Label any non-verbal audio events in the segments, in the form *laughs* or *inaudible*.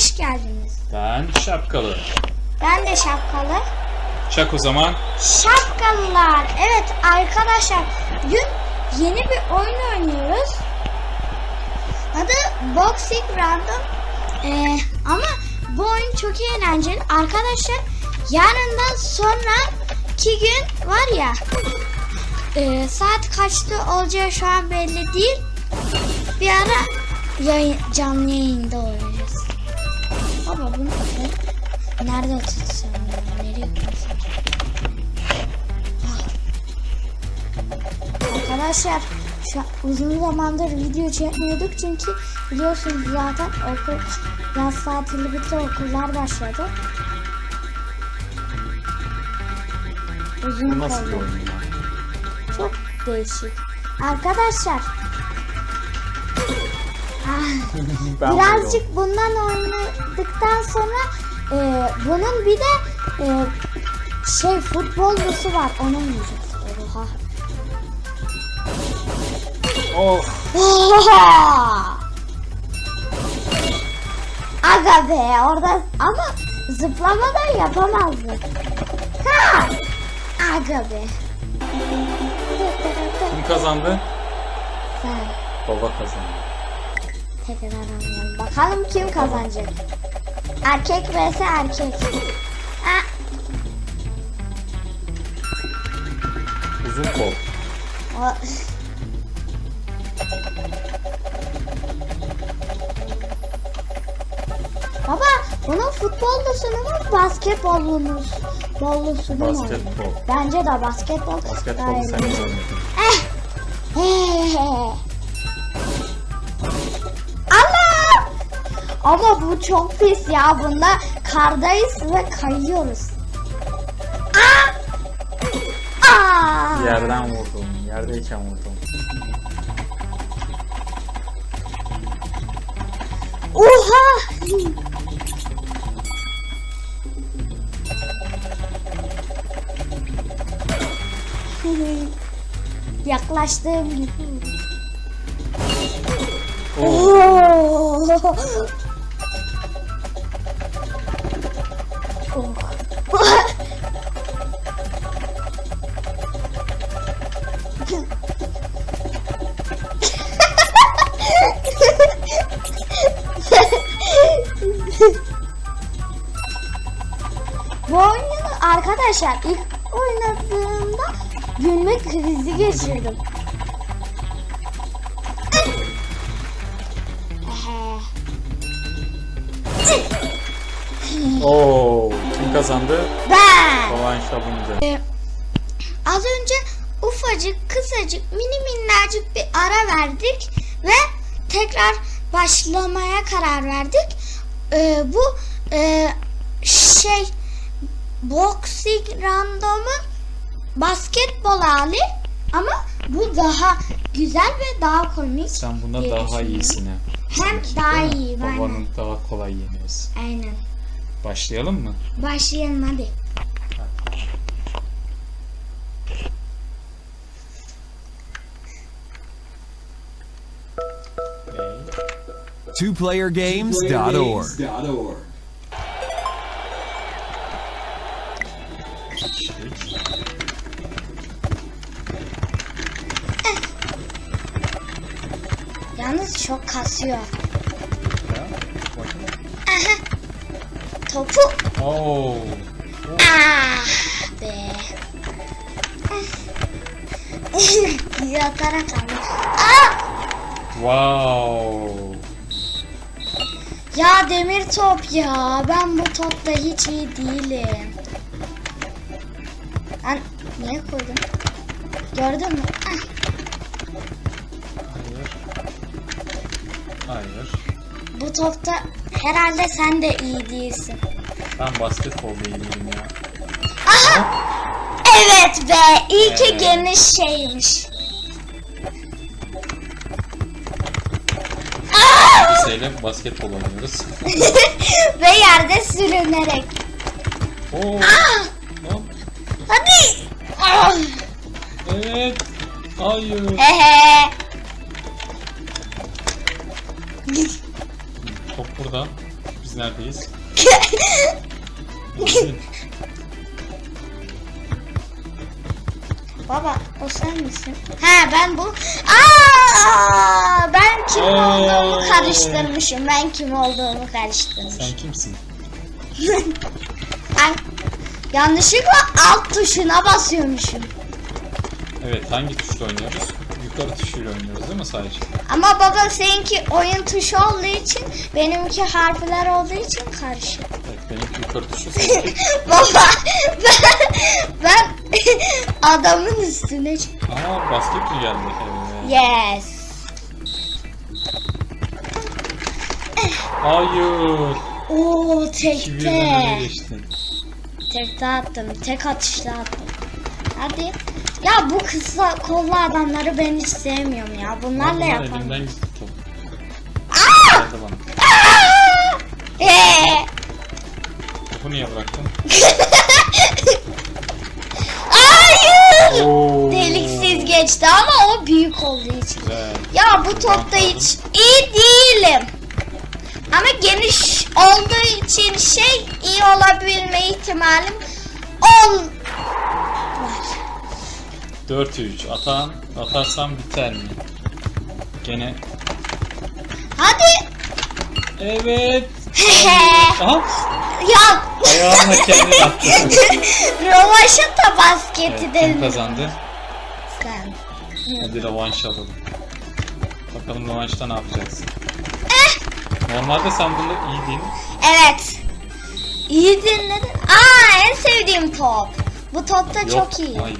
hoş geldiniz. Ben şapkalı. Ben de şapkalı. Çak o zaman. Şapkalılar. Evet arkadaşlar bugün yeni bir oyun oynuyoruz. Adı Boxing Random. Ee, ama bu oyun çok eğlenceli. Arkadaşlar yarından sonraki gün var ya e, saat kaçta olacağı şu an belli değil. Bir ara yayın, canlı yayında oynayacağız. Bunu nerede tutsam ya? Nereye koysam? Arkadaşlar şu uzun zamandır video çekmiyorduk çünkü biliyorsunuz zaten okul yaz tatili bitti okullar başladı. Uzun kaldı. Çok değişik. Arkadaşlar ah, Ben birazcık bundan oynadıktan sonra e, bunun bir de e, şey futbolcusu var onu oynayacağız. Oha. Of. Oha! Aga be orada ama zıplamadan yapamazdık. Ha! Aga be. Kim kazandı? Sen Baba kazandı. Tekrar oynayalım. Bakalım kim kazanacak. Erkek vs erkek. Ha, Uzun kol. o... Baba bunun futbollusunu mu basketbolunuz? Bollusunu? Basketbol. Bence de basketbol. iyi. sen görmedin. Eh. Ama bu çok pis ya. Bunda kardayız ve kayıyoruz. Aa! Aa! Yerden vurdum. Yerdeyken vurdum. Oha! Yaklaştığım gibi. Oo. Bu oyunu arkadaşlar ilk oynadığımda gülme krizi geçirdim. Oo. Kim kazandı? Ben. Baban şabunca. Ee, az önce ufacık, kısacık, mini minnacık bir ara verdik ve tekrar başlamaya karar verdik. Ee, bu e, şey boxing random'un basketbol hali ama bu daha güzel ve daha komik. Sen diye daha düşünüyorum. iyisin ha. Hem Sanki, daha iyi. Aynen. Babanın daha kolay yeniyorsun. Aynen. Başlayalım mı? Başlayalım hadi. twoplayergames.org. Yalnız çok kasıyor. Aha. Topu Oo. Ah be. *laughs* Yatarak aldım. Ah! Wow. Ya demir top ya. Ben bu topta hiç iyi değilim. Ben niye koydum? Gördün mü? Ah, Hayır. Hayır. bu topta herhalde sen de iyi değilsin. Ben basketbolda iyiyim ya. Aha! Evet be. İyi ki Evet. geniş şeymiş. Liseyle basketbol oynuyoruz. *laughs* Ve yerde sürünerek. Oo. Ah! Hadi. Ah! Evet. Hayır. Hehe. Top burada. Biz neredeyiz? *laughs* sen misin? He ben bu. Aa ben kim Ee. olduğumu karıştırmışım. Ben kim olduğumu karıştırmışım. Sen kimsin? Ben yanlışlıkla alt tuşuna basıyormuşum. Evet hangi tuşla oynuyoruz? Yukarı tuşuyla oynuyoruz değil mi sadece? Ama baba seninki oyun tuşu olduğu için benimki harfler olduğu için karışık. Evet benimki yukarı tuşu *laughs* baba ben, ben *laughs* adamın üstüne çık- Aa basket mi geldi? Evet. Yes. Hayır. Oo tekte. geçtin. Tekte attım. Tek atışta attım. Hadi. Ya bu kısa kollu adamları ben hiç sevmiyorum ya. Bunlarla Bunlar yapalım. elimden gitti. Aa! Geldi bana. Aa! Ee! Topu niye bıraktın? *laughs* Hayır! Oo. Deliksiz geçti ama o büyük olduğu için. Güzel. Ya bu topta hiç iyi değilim. Ama geniş olduğu için şey iyi olabilme ihtimalim ol. 4-3. Atan, atarsam biter mi? Gene. Hadi. Evet. *laughs* Aha. ya. Ayağımla kendini attım. *laughs* Rovaşata basketi Evet, dedim. kim kazandı? Sen. Hadi rövanş alalım. Bakalım rövanşta ne yapacaksın? Eh. Normalde sen bunda iyiydin. Evet. İyi dinledin. Aa en sevdiğim top. Bu top da çok iyi. Hayır.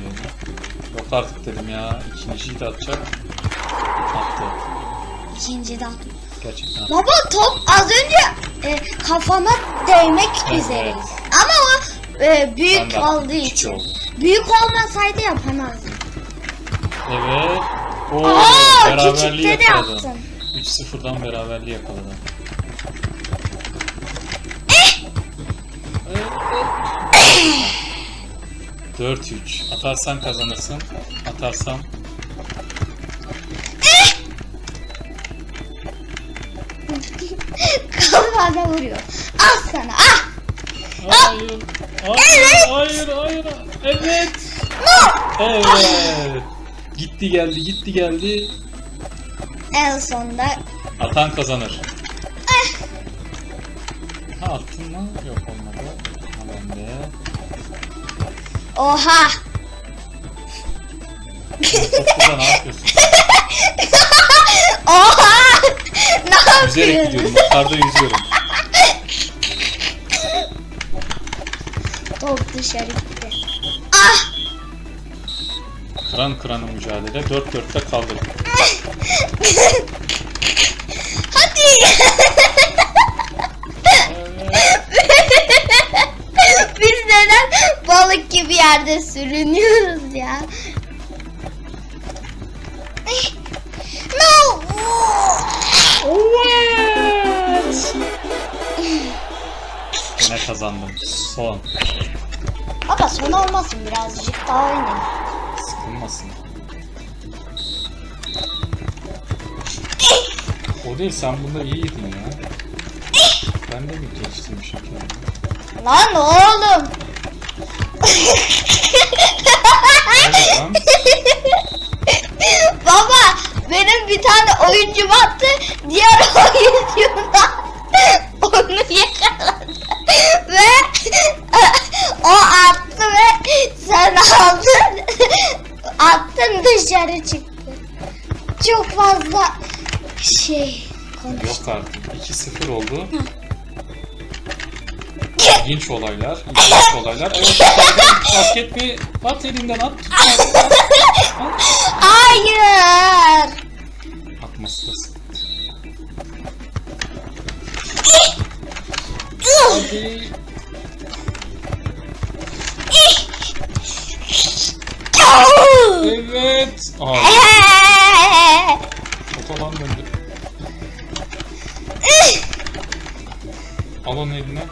Yok artık dedim ya. İkinciyi de atacak. Attı. İkinci de Gerçekten. Baba top az önce e, kafama değmek Evet. üzereydi. Ama o e, büyük attım. olduğu için. oldu. Büyük olmasaydı yapamazdım. Evet. Oo, Aa, beraberliği küçükte de yakaladı. yaptım. 3-0'dan beraberliği yakaladı. 4-3. Atarsan kazanırsın. Atarsam *laughs* Kafana vuruyor. Al sana. Ah! Hayır. Hayır, hayır, hayır. Evet. Evet. Gitti geldi, gitti geldi. En sonunda Atan kazanır. Ha attın mı? Yok olmadı. Ha bende. Oha. Topluda ne yapıyorsun? *laughs* Oha! ne Yüzerek yapıyorsun? gidiyorum. Yukarıda yüzüyorum. Top dışarı gitti. Ah! Kıran kırana mücadele. 4-4'te kaldık. *laughs* Hadi! Biz neden balık gibi yerde sürünüyoruz ya? No! Evet. Yine kazandım. Son. Baba son olmasın birazcık daha oynayayım. Sıkılmasın. O değil sen bunda iyiydin ya. Ben de mi geliştirmişim kendimi? Lan oğlum! Baba benim bir tane oyuncum attı. Diğer *laughs* oyuncumdan onu yakaladı. Ve o attı ve sen aldın. Attın dışarı çıktı. Çok fazla şey konuş Yok artık. 2-0 oldu. İlginç olaylar. İlginç olaylar. Evet. Basket bir at elinden at. At. hayır Atması. Ih! Hadi. Evet. Aa, fotoğrafan döndü. Al onu eline.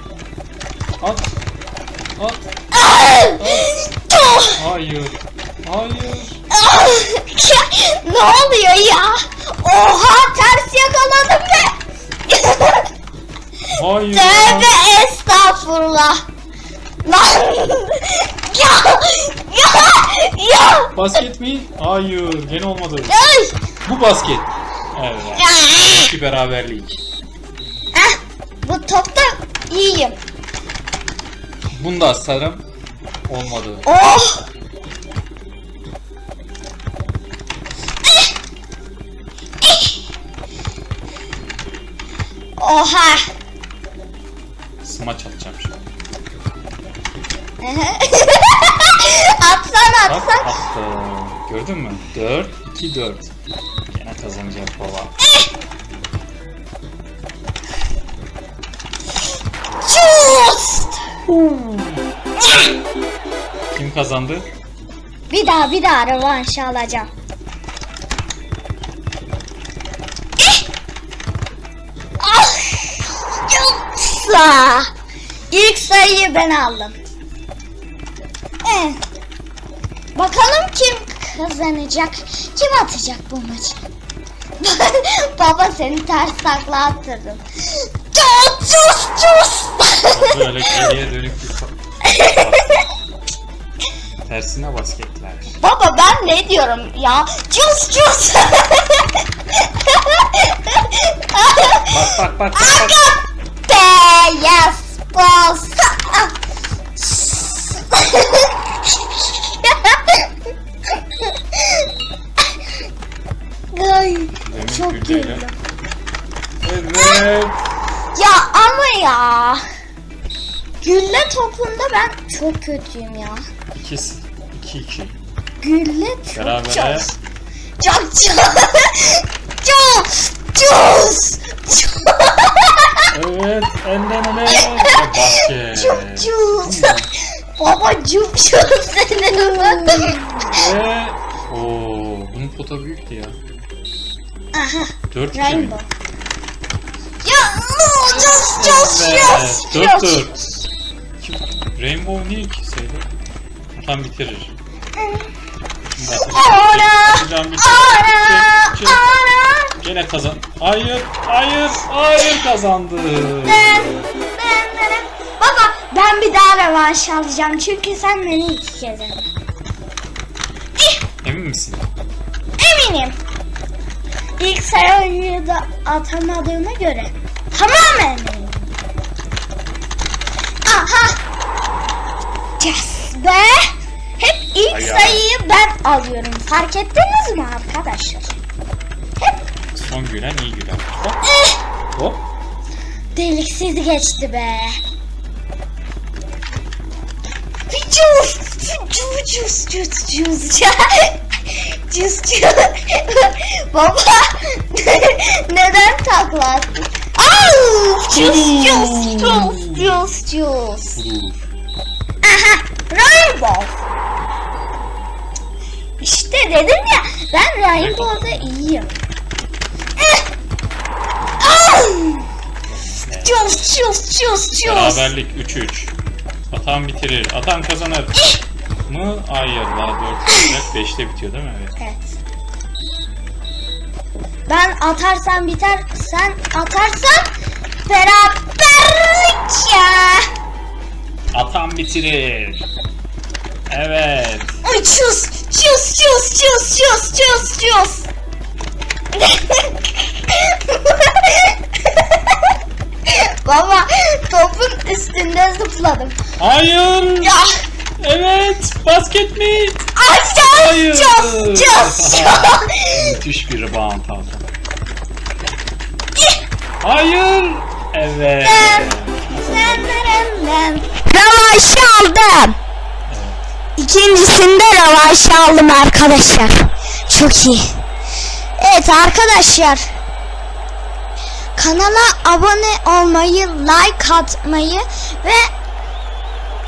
At. At. At. Hayır. Hayır. ne oluyor ya? Oha ters yakaladım be. Hayır. Tövbe estağfurullah. Lan. ya. Ya. Ya. Basket mi? Hayır. Gene olmadı. Ay. Bu basket. Evet. Ya. İki beraberlik. Ah, bu topta iyiyim. Bunda sarım. Olmadı. Oh. Oha. Smaç atacağım şimdi. *laughs* atsan Bak atsan. attım. Gördün mü? 4, 2, 4. Gene kazanacak baba. Just. Kim kazandı? Bir daha bir daha rövanşı alacağım. Ah! Yoksa ilk sayıyı ben aldım. Bakalım kim kazanacak? Kim atacak bu maçı? *laughs* Baba seni ters takla attırdım. Cus cus cus. Böyle geriye dönük bir. Tersine basketler. Baba ben ne diyorum ya? Cus cus. Bak bak bak bak. bak. Be yes boss. Ay, çok güldüm. Evet. Ya ama ya. Gülle topunda ben çok kötüyüm ya. 2 2 2. Gülle çok Berabere. çok çok *laughs* çok çok Evet, elden ele. Ve basket. çok çok Baba çok çok senin Ve ooo bunun pota büyüktü ya. Aha 4 2 mi? rainbow. Ya just just just 4 just 4. Rainbow niye 2 sayıda? Tam bitirir. Çek. ara Gene kazan. Hayır, hayır, hayır kazandı. Ben, ben, ben. Baba ben bir daha rövanş alacağım çünkü sen beni iki kez yendin. Emin misin? Eminim. İlk sayıyı da atamadığıma göre tamamen. Aha. Yes be. Hep ilk Ay ya. sayıyı ben alıyorum. Fark ettiniz mi arkadaşlar? Son gülen iyi gülen. Hop, Eh, hop. deliksiz geçti be. Cus, cus, cus, cus, cus, cus. Baba, *laughs* neden takla attın? Cus, cus, cus, cus. Vurur. Aha, rainbow. İşte dedim ya, ben rainbow'da iyiyim. Eh. Cus, cus, cus, cus. Beraberlik 3-3. Atan bitirir. Atan kazanır. mı? Hayır. Daha 4 olacak. 5'te bitiyor değil mi? Evet. Evet. Ben atarsam biter, sen atarsan beraberlik ya. Atan bitirir. Evet. Ay çus, çus, çus, çus, çus, çus, çus. Baba topun üstünde zıpladım. Hayır. Ya Evet. Basket mi? aşağı Hayır. çus, çus, çus. Müthiş bir rebound aldı. Hayır. Evet. Ravaşı aldım. İkincisinde ravaşı aldım arkadaşlar. Çok iyi. Evet arkadaşlar. Kanala abone olmayı, like atmayı ve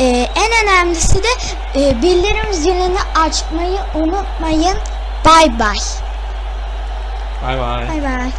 e, en önemlisi de e, bildirim zilini açmayı unutmayın. Bay bay. Bay bay. Bay bay.